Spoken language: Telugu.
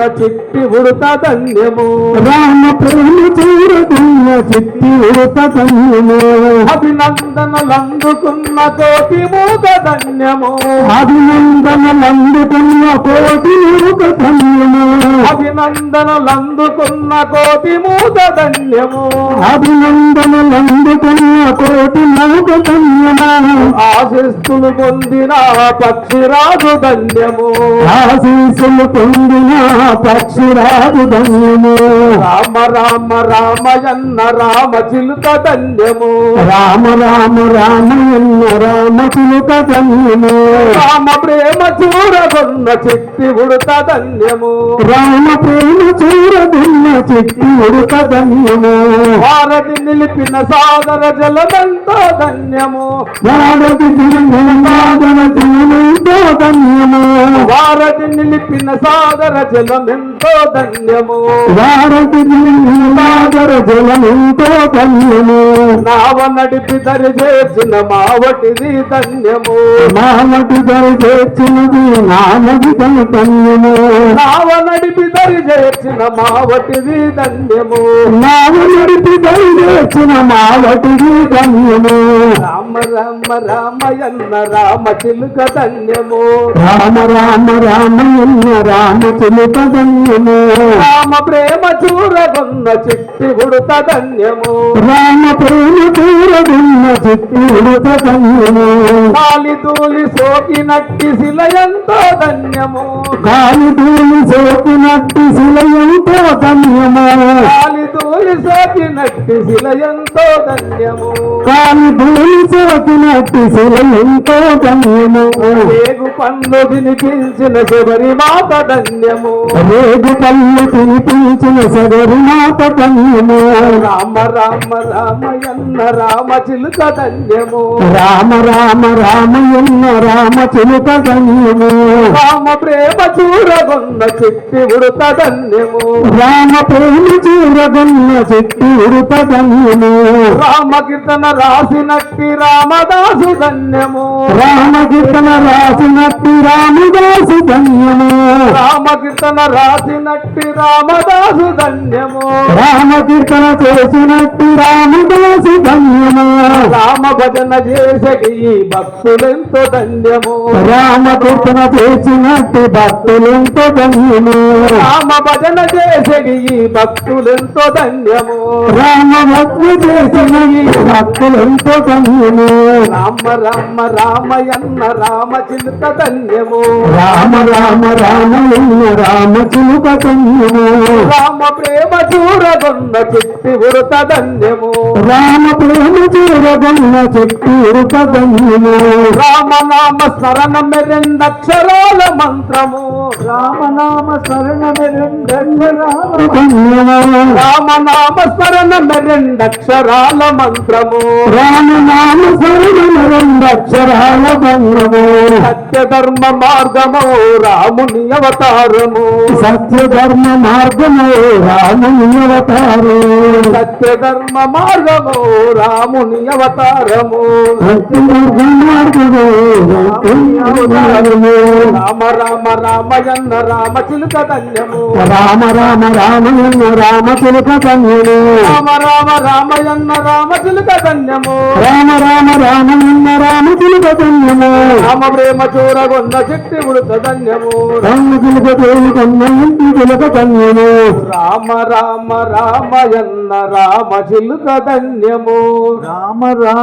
చిట్టి ఉడత ధన్యము. రామ ప్రేమ చూరకున్న చిట్టి ఉడత కన్యము అభినందనలందుకున్న కోటి ధన్యము. అభినందనలందుకున్న కోటి కన్యము అభినందనలందుకున్న కోటి మూక ధన్యము. అభినందనలందుకున్న కోటి నౌక కన్యము ఆశిస్తులు పొందిన పక్షిరాజు ధన్యము. ఆశీస్సులు పొందిన పక్షిరాజు ధన్యము. రామ రామ రామయన్న రామ చిలుక ధన్యము. రామ రామ రామయ్య రామ చిలుక ధన్యము. రామ ప్రేమ చూరగొన్న చిట్టి ఉడత ధన్యము. రామ ప్రేమ చిట్టి ఉడక ధన్యము. భారతి నిలిపిన సాగర జలమంతో ధన్యము. వాడకి సాధన జీవనంతో ధన్యము. భారతి నిలిపిన సాగర జలమెంతో ధన్యము. వాడకి సాగర జలమెంతో ధన్యము. నావ నడిపి దరి చేసిన మావటిది ధన్యము. మామటి దరి చేర్చినది నామది ధన్యము. నావ నడిపి దరి చేసిన మావటిది ధన్యము. నడిపి దరి చేర్చిన మావటిది ధన్యము. రామ రామ రామయన్న రామ చిలుక ధన్యము. రామ రామ రామయ్య రామ చిలుక ధన్యము. రామ ప్రేమ చూరగొన్న చిట్టి ఉడత ధన్యము. రామ ప్రేమ చూరదున్న చిట్టి ఉడత ధన్యము. కాలి తూలి సోకినట్టి శిలయంతో ధన్యము. గాలి ధూళి సోకినట్టి శిలయంతో ధన్యము. కాలి తూలి సోకినట్టి శిలయంతో ధన్యము. గాలి ధూళి సోకినట్టి శిలయంతో ధన్యము. పన్ను వినిపించిన శబరి మాత ధన్యము. రేగు కళ్ళు తినిపించిన సగరు మాత ధన్యము. రామ రామ రామయన్న రామ చిలుక ధన్యము. రామ రామ రామయ్య రామ చిలుక ధన్యము. రామ ప్రేమ చూరగొన్న చిట్టి ఉడత ధన్యము. రామ ప్రేమ చూరగొన్న చెట్టు ఉడత ధన్యము. రామ కీర్తన రాసినట్టి రామదాసు ధన్యము. రామ కీర్తన రాసినట్టి రామదాసు ధన్యము. రామ కీర్తన రాసినట్టి రామదాసు ధన్యము. రామ కీర్తన చేసినట్టి రామదాసు ధన్యము. రామ భజన చేసకి భక్తులెంతో ధన్యము. రామ కీర్తన చేసినట్టి భక్తులెంతో ధన్యము. రామ భజన చేసకి భక్తులెంతో ధన్యము. రామ భక్తి భక్తులెంతో ధన్యము రామ రామ రామయన్న రామ చిలుక ధన్యము. రామ రామ రామయ్య రామ చిలుక ధన్యము. రామ ప్రేమ చూరగొన్న చిట్టి ధన్యము. రామ ప్రేమ చూరగొన్న చెట్టు ధన్యము. స్మరణమే రెండక్షరాల మంత్రము. రామనామ స్మరణమే రెండక్షరాల ధన్యము. రామనామ స్మరణమే రెండక్షరాల మంత్రము. రామ నామ శరణము రెండక్షరాల బంధము సత్య ధర్మ మార్గము రాముని అవతారము. సత్య ధర్మ మార్గము రాముని అవతారు సత్య ధర్మ మార్గము రాముని అవతారము. సత్య ధర్మ మార్గము రాముని అవతారము. రామ రామ రామయన్న రామ చిలుక ధన్యము రామ రామ రామయ్య రామ చిలుక ధన్యము రామ రామ రామయన్న రామ చిలుక ధన్యము. రామ రామ రామయ్య రామ చిలుక ధన్యము. రామ ప్రేమ చూరగొన్న చిట్టి ఉడుత ధన్యము. రామ చిలుక తోలుకున్న ఇంటి చిలుక ధన్యము. రామ రామ రామయన్న రామ చిలుక ధన్యము. రామ రామ